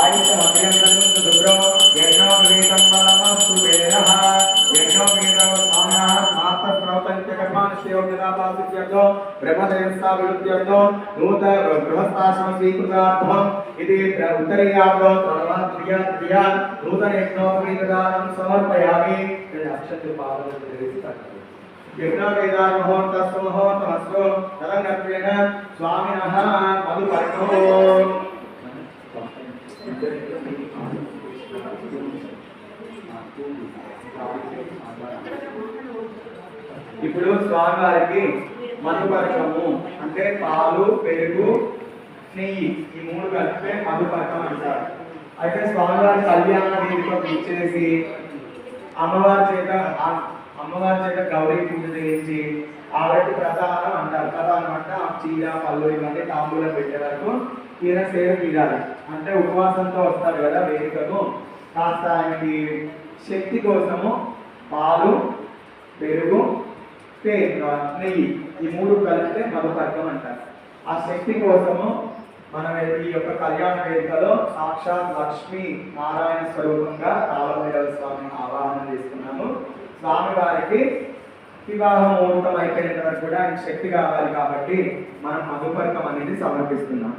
आयुषमग्रियंतुभ्रो यज्ञोपवीतं बलमस्तु वेदः यज्ञोपवीतं स्वामिनः स्मार्तस्रौतन्त्यकर्माणस्योग्यदातासित्यर्थो ब्रह्मदेवस्ताविरुद्ध्यर्थो नूत गृहस्थाश्रम स्वीकृतार्थम् इति उत्तरीयार्थो सर्वात्रिया त्रिया नूतनेभ्योपवीतदानं समर्पयामि अक्षत्युपादनम् यज्ञवेदामहोर्तस्वमहोर्तमस्व तदङ्गत्वेन स्वामिनः मधुपर्णो ఇప్పుడు స్వామివారికి మధుపరకము అంటే పాలు పెరుగు నెయ్యి ఈ మూడు కలిపే మధుపరకం అంటారు. అయితే స్వామివారి కళ్యాణ వేదికకు ఇచ్చేసి అమ్మవారి చేత అమ్మవారి చేత గౌరీ పూజ చేయించి ఆవిడకి ప్రధానం అంటారు. ప్రధానం చీర పళ్ళు ఇవన్నీ తాంబూలం పెట్టే వరకు ఈయన సేవ తీరాలి. అంటే ఉపవాసంతో వస్తారు కదా వేదికకు కాస్త ఆయనకి శక్తి కోసము పాలు పెరుగు నెయ్యి ఈ మూడు కలిపితే మధుపర్గం అంటారు. ఆ శక్తి కోసము మనం ఈ యొక్క కళ్యాణ వేదికలో సాక్షాత్ లక్ష్మీ నారాయణ స్వరూపంగా కాలభైరవ స్వామిని ఆవాహన చేసుకున్నాము స్వామి వారికి వివాహ ముహూర్తం అయిపోయిన తర్వాత కూడా ఆయన శక్తి కావాలి కాబట్టి మనం మధుపర్కం అనేది సమర్పిస్తున్నాం.